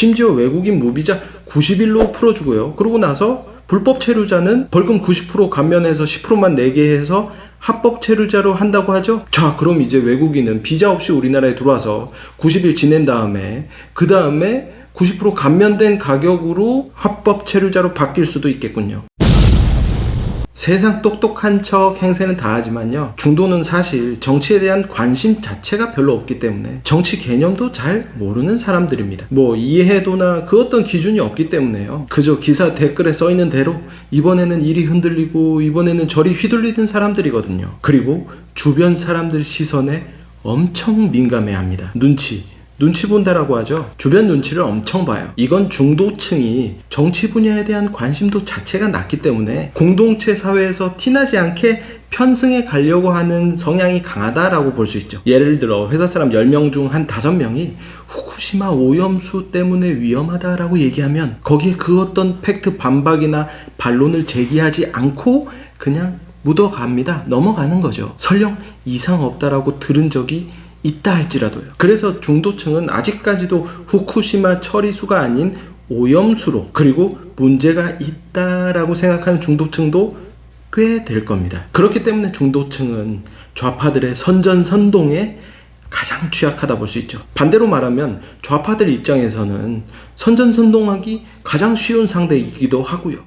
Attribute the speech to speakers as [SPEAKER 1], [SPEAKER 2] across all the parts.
[SPEAKER 1] 심지어 외국인 무비자 90일로 풀어주고요. 그러고 나서 불법 체류자는 벌금 90% 감면해서 10%만 내게 해서 합법 체류자로 한다고 하죠. 자, 그럼 이제 외국인은 비자 없이 우리나라에 들어와서 90일 지낸 다음에 그 다음에 90% 감면된 가격으로 합법 체류자로 바뀔 수도 있겠군요. 세상 똑똑한 척 행세는 다 하지만요. 중도는 사실 정치에 대한 관심 자체가 별로 없기 때문에 정치 개념도 잘 모르는 사람들입니다. 뭐 이해도나 그 어떤 기준이 없기 때문에요. 그저 기사 댓글에 써 있는 대로 이번에는 이리 흔들리고 이번에는 저리 휘둘리는 사람들이거든요. 그리고 주변 사람들 시선에 엄청 민감해 합니다. 눈치, 눈치 본다라고 하죠. 주변 눈치를 엄청 봐요. 이건 중도층이 정치 분야에 대한 관심도 자체가 낮기 때문에 공동체 사회에서 티나지 않게 편승해 가려고 하는 성향이 강하다라고 볼 수 있죠. 예를 들어 회사 사람 10명 중 한 5명이 후쿠시마 오염수 때문에 위험하다라고 얘기하면 거기에 그 어떤 팩트 반박이나 반론을 제기하지 않고 그냥 묻어갑니다. 넘어가는 거죠. 설령 이상 없다라고 들은 적이 있다 할지라도요. 그래서 중도층은 아직까지도 후쿠시마 처리수가 아닌 오염수로 그리고 문제가 있다라고 생각하는 중도층도 꽤 될 겁니다. 그렇기 때문에 중도층은 좌파들의 선전선동에 가장 취약하다 볼 수 있죠. 반대로 말하면 좌파들 입장에서는 선전선동하기 가장 쉬운 상대이기도 하고요.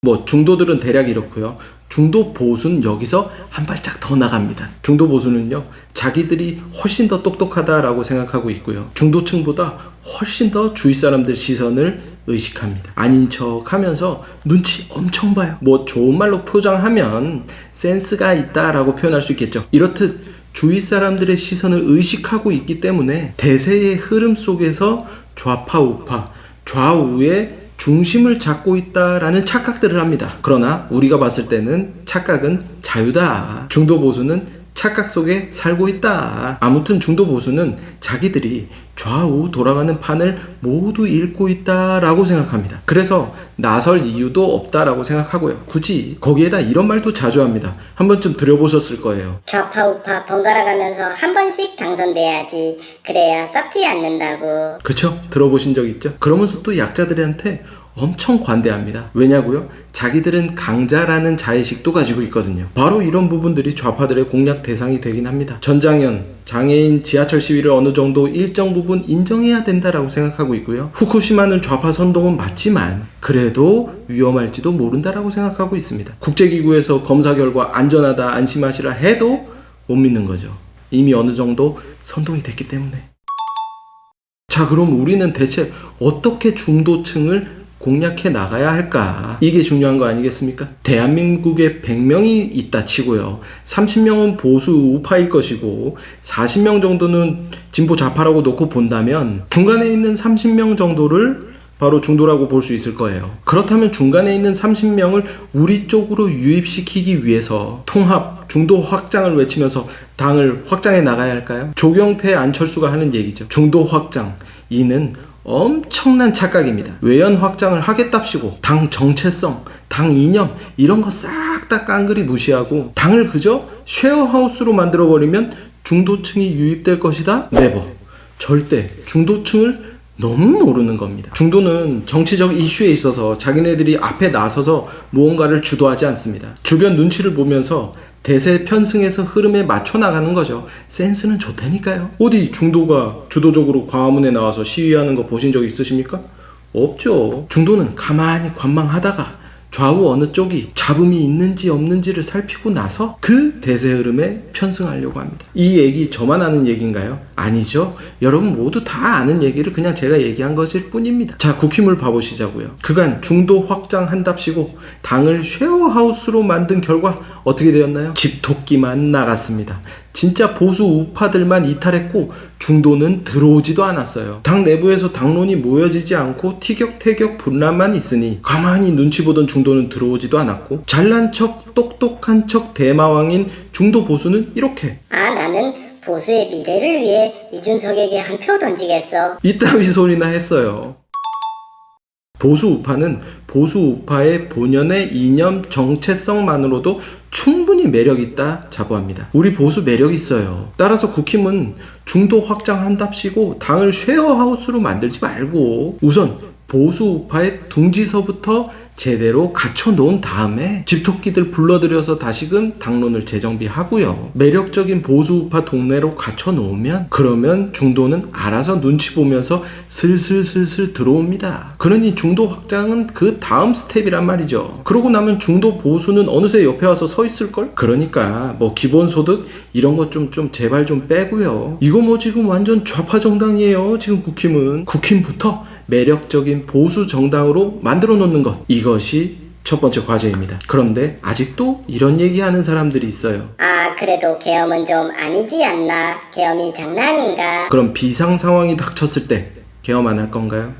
[SPEAKER 1] 뭐 중도들은 대략 이렇고요. 중도 보수는 여기서 한 발짝 더 나갑니다. 중도 보수는요, 자기들이 훨씬 더 똑똑하다라고 생각하고 있고요. 중도층보다 훨씬 더 주위 사람들 시선을 의식합니다. 아닌 척 하면서 눈치 엄청 봐요. 뭐 좋은 말로 포장하면 센스가 있다라고 표현할 수 있겠죠. 이렇듯 주위 사람들의 시선을 의식하고 있기 때문에 대세의 흐름 속에서 좌파 우파, 좌우의 중심을 잡고 있다라는 착각들을 합니다. 그러나 우리가 봤을 때는 착각은 자유다. 중도 보수는 착각 속에 살고 있다. 아무튼 중도 보수는 자기들이 좌우 돌아가는 판을 모두 읽고 있다라고 생각합니다. 그래서 나설 이유도 없다라고 생각하고요. 굳이 거기에다 이런 말도 자주 합니다. 한 번쯤 들어보셨을 거예요.
[SPEAKER 2] 좌파 우파 번갈아 가면서 한 번씩 당선돼야지 그래야 썩지 않는다고
[SPEAKER 1] 그쵸? 들어보신 적 있죠? 그러면서 또 약자들한테 엄청 관대합니다. 왜냐고요? 자기들은 강자라는 자의식도 가지고 있거든요. 바로 이런 부분들이 좌파들의 공략 대상이 되긴 합니다. 전장현, 장애인 지하철 시위를 어느 정도 일정 부분 인정해야 된다라고 생각하고 있고요. 후쿠시마는 좌파 선동은 맞지만 그래도 위험할지도 모른다라고 생각하고 있습니다. 국제기구에서 검사 결과 안전하다, 안심하시라 해도 못 믿는 거죠. 이미 어느 정도 선동이 됐기 때문에. 자, 그럼 우리는 대체 어떻게 중도층을 공략해 나가야 할까? 이게 중요한 거 아니겠습니까? 대한민국에 100명이 있다 치고요. 30명은 보수 우파일 것이고 40명 정도는 진보 좌파라고 놓고 본다면 중간에 있는 30명 정도를 바로 중도라고 볼 수 있을 거예요. 그렇다면 중간에 있는 30명을 우리 쪽으로 유입시키기 위해서 통합, 중도 확장을 외치면서 당을 확장해 나가야 할까요? 조경태, 안철수가 하는 얘기죠. 중도 확장. 이는 엄청난 착각입니다. 외연 확장을 하겠답시고 당 정체성, 당 이념 이런 거 싹 다 깡그리 무시하고 당을 그저 쉐어하우스로 만들어 버리면 중도층이 유입될 것이다. 네버. 절대 중도층을 너무 모르는 겁니다. 중도는 정치적 이슈에 있어서 자기네들이 앞에 나서서 무언가를 주도하지 않습니다. 주변 눈치를 보면서 대세 편승해서 흐름에 맞춰 나가는 거죠. 센스는 좋다니까요. 어디 중도가 주도적으로 광화문에 나와서 시위하는 거 보신 적 있으십니까? 없죠. 중도는 가만히 관망하다가 좌우 어느 쪽이 잡음이 있는지 없는지를 살피고 나서 그 대세 흐름에 편승하려고 합니다. 이 얘기 저만 아는 얘기인가요? 아니죠. 여러분 모두 다 아는 얘기를 그냥 제가 얘기한 것일 뿐입니다. 자, 국힘을 봐보시자고요. 그간 중도 확장한답시고 당을 쉐어하우스로 만든 결과 어떻게 되었나요? 집토끼만 나갔습니다. 진짜 보수 우파들만 이탈했고 중도는 들어오지도 않았어요. 당 내부에서 당론이 모여지지 않고 티격태격 분란만 있으니 가만히 눈치 보던 중도는 들어오지도 않았고 잘난 척 똑똑한 척 대마왕인 중도 보수는 이렇게
[SPEAKER 2] 아 나는 보수의 미래를 위해 이준석에게 한 표 던지겠어
[SPEAKER 1] 이따위 소리나 했어요. 보수 우파는 보수 우파의 본연의 이념 정체성만으로도 충분히 매력 있다 자부합니다. 우리 보수 매력 있어요. 따라서 국힘은 중도 확장한답시고 당을 쉐어하우스로 만들지 말고 우선 보수 우파의 둥지서부터 제대로 갖춰 놓은 다음에 집토끼들 불러들여서 다시금 당론을 재정비하고요. 매력적인 보수 우파 동네로 갖춰 놓으면 그러면 중도는 알아서 눈치 보면서 슬슬슬슬 들어옵니다. 그러니 중도 확장은 그 다음 스텝이란 말이죠. 그러고 나면 중도 보수는 어느새 옆에 와서 서 있을 걸? 그러니까 뭐 기본소득 이런 것 좀좀 제발 좀 빼고요. 이거 뭐 지금 완전 좌파 정당이에요. 지금 국힘은 국힘부터 매력적인 보수 정당으로 만들어 놓는 것 이것이 첫 번째 과제입니다. 그런데 아직도 이런 얘기하는 사람들이 있어요.
[SPEAKER 2] 아, 그래도 계엄은 좀 아니지 않나? 계엄이 장난인가?
[SPEAKER 1] 그럼 비상 상황이 닥쳤을 때 계엄 안 할 건가요?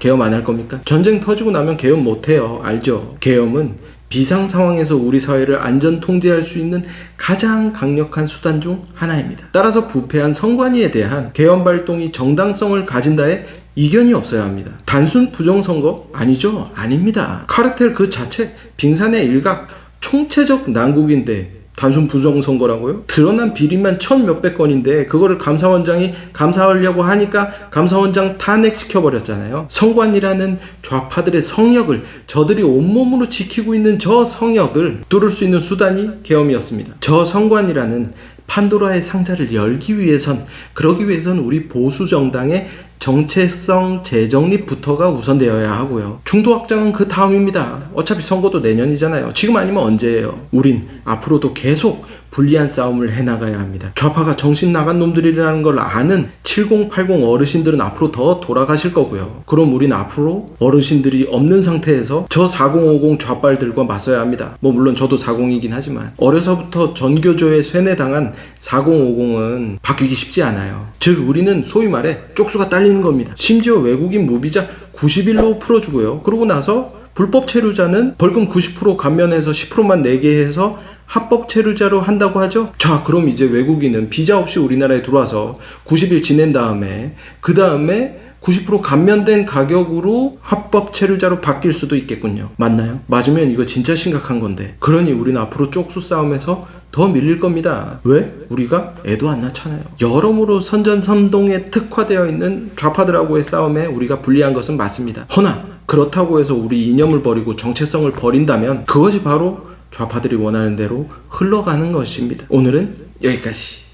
[SPEAKER 1] 계엄 안 할 겁니까? 전쟁 터지고 나면 계엄 못 해요. 알죠? 계엄은 비상 상황에서 우리 사회를 안전 통제할 수 있는 가장 강력한 수단 중 하나입니다. 따라서 부패한 선관위에 대한 계엄 발동이 정당성을 가진다에 이견이 없어야 합니다. 단순 부정선거? 아니죠. 아닙니다. 카르텔 그 자체 빙산의 일각 총체적 난국인데 단순 부정선거라고요? 드러난 비리만 천 몇백 건인데 그거를 감사원장이 감사하려고 하니까 감사원장 탄핵시켜버렸잖아요. 성관이라는 좌파들의 성역을 저들이 온몸으로 지키고 있는 저 성역을 뚫을 수 있는 수단이 계엄이었습니다. 저 성관이라는 판도라의 상자를 열기 위해선 그러기 위해선 우리 보수 정당의 정체성 재정립부터가 우선되어야 하고요. 중도 확장은 그 다음입니다. 어차피 선거도 내년이잖아요. 지금 아니면 언제예요? 우린 앞으로도 계속 불리한 싸움을 해나가야 합니다. 좌파가 정신 나간 놈들이라는 걸 아는 7080 어르신들은 앞으로 더 돌아가실 거고요. 그럼 우린 앞으로 어르신들이 없는 상태에서 저 4050 좌빨들과 맞서야 합니다. 뭐 물론 저도 40이긴 하지만 어려서부터 전교조에 쇠뇌당한 4050은 바뀌기 쉽지 않아요. 즉 우리는 소위 말해 쪽수가 딸 리는 겁니다. 심지어 외국인 무비자 90일로 풀어주고요. 그러고 나서 불법 체류자는 벌금 90% 감면해서 10%만 내게 해서 합법 체류자로 한다고 하죠? 자, 그럼 이제 외국인은 비자 없이 우리나라에 들어와서 90일 지낸 다음에 그 다음에 90% 감면된 가격으로 합법 체류자로 바뀔 수도 있겠군요. 맞나요? 맞으면 이거 진짜 심각한 건데. 그러니 우리는 앞으로 쪽수 싸움에서 더 밀릴 겁니다. 왜? 우리가 애도 안 낳잖아요. 여러모로 선전선동에 특화되어 있는 좌파들하고의 싸움에 우리가 불리한 것은 맞습니다. 허나 그렇다고 해서 우리 이념을 버리고 정체성을 버린다면 그것이 바로 좌파들이 원하는 대로 흘러가는 것입니다. 오늘은 여기까지.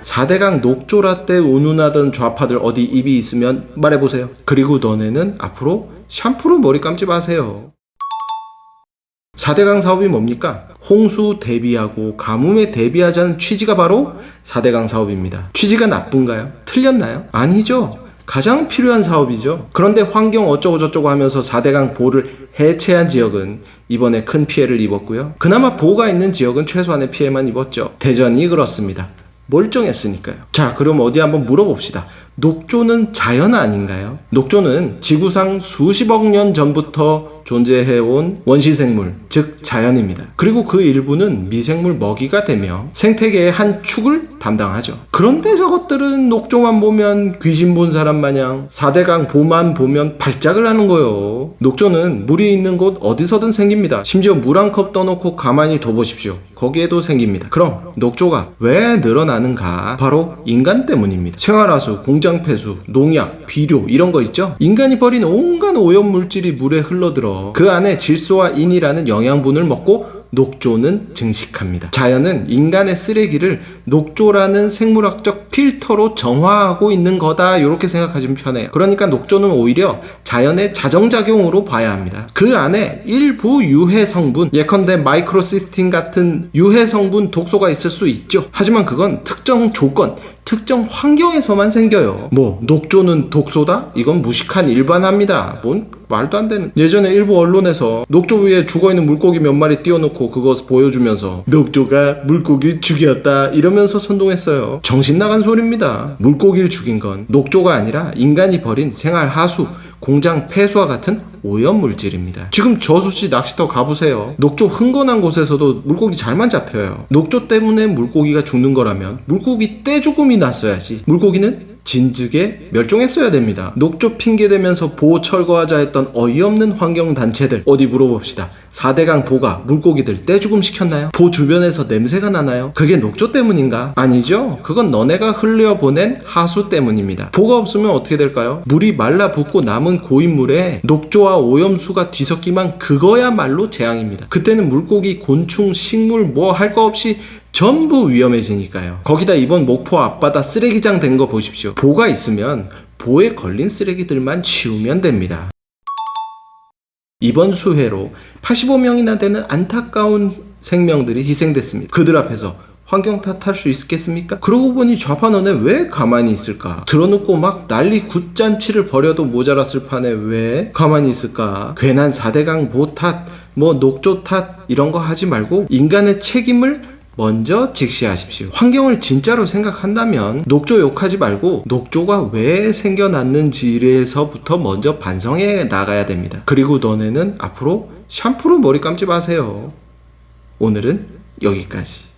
[SPEAKER 1] 4대강 녹조라 때 운운하던 좌파들 어디 입이 있으면 말해보세요. 그리고 너네는 앞으로 샴푸로 머리 감지 마세요. 4대강 사업이 뭡니까? 홍수 대비하고 가뭄에 대비하자는 취지가 바로 4대강 사업입니다. 취지가 나쁜가요? 틀렸나요? 아니죠. 가장 필요한 사업이죠. 그런데 환경 어쩌고저쩌고 하면서 4대강 보를 해체한 지역은 이번에 큰 피해를 입었고요. 그나마 보가 있는 지역은 최소한의 피해만 입었죠. 대전이 그렇습니다. 멀쩡했으니까요. 자, 그럼 어디 한번 물어봅시다. 녹조는 자연 아닌가요? 녹조는 지구상 수십억 년 전부터 존재해온 원시생물, 즉 자연입니다. 그리고 그 일부는 미생물 먹이가 되며 생태계의 한 축을 담당하죠. 그런데 저것들은 녹조만 보면 귀신 본 사람 마냥 4대강 보만 보면 발작을 하는 거요. 녹조는 물이 있는 곳 어디서든 생깁니다. 심지어 물 한 컵 떠놓고 가만히 둬보십시오. 거기에도 생깁니다. 그럼 녹조가 왜 늘어나는가? 바로 인간 때문입니다. 생활하수, 공장 폐수, 농약, 비료 이런 거 있죠? 인간이 버린 온갖 오염 물질이 물에 흘러들어 그 안에 질소와 인이라는 영양분을 먹고 녹조는 증식합니다. 자연은 인간의 쓰레기를 녹조라는 생물학적 필터로 정화하고 있는 거다. 이렇게 생각하시면 편해요. 그러니까 녹조는 오히려 자연의 자정작용으로 봐야 합니다. 그 안에 일부 유해 성분, 예컨대 마이크로시스틴 같은 유해 성분 독소가 있을 수 있죠. 하지만 그건 특정 조건, 특정 환경에서만 생겨요. 뭐 녹조는 독소다? 이건 무식한 일반화입니다. 뭔 말도 안 되는. 예전에 일부 언론에서 녹조 위에 죽어 있는 물고기 몇 마리 띄워놓고 그것 보여주면서 녹조가 물고기 죽였다 이러면서 선동했어요. 정신 나간 소리입니다. 물고기를 죽인 건 녹조가 아니라 인간이 버린 생활 하수, 공장 폐수와 같은 오염 물질입니다. 지금 저수지 낚시터 가보세요. 녹조 흥건한 곳에서도 물고기 잘만 잡혀요. 녹조 때문에 물고기가 죽는 거라면 물고기 떼죽음이 났어야지. 물고기는 진즉에 멸종했어야 됩니다. 녹조 핑계대면서 보호 철거하자 했던 어이없는 환경단체들 어디 물어봅시다. 4대강 보가 물고기들 떼죽음 시켰나요? 보 주변에서 냄새가 나나요? 그게 녹조 때문인가? 아니죠. 그건 너네가 흘려보낸 하수 때문입니다. 보가 없으면 어떻게 될까요? 물이 말라붙고 남은 고인물에 녹조와 오염수가 뒤섞이면 그거야말로 재앙입니다. 그때는 물고기, 곤충, 식물 뭐 할 거 없이 전부 위험해지니까요. 거기다 이번 목포 앞바다 쓰레기장 된 거 보십시오. 보가 있으면 보에 걸린 쓰레기들만 치우면 됩니다. 이번 수해로 85명이나 되는 안타까운 생명들이 희생됐습니다. 그들 앞에서 환경 탓할 수 있겠습니까? 그러고 보니 좌판원에 왜 가만히 있을까? 들어놓고 막 난리 굿잔치를 벌여도 모자랐을 판에 왜 가만히 있을까? 괜한 4대강 보 탓, 뭐 녹조 탓 이런 거 하지 말고 인간의 책임을 먼저 직시하십시오. 환경을 진짜로 생각한다면 녹조 욕하지 말고 녹조가 왜 생겨났는지에서부터 먼저 반성해 나가야 됩니다. 그리고 너네는 앞으로 샴푸로 머리 감지 마세요. 오늘은 여기까지.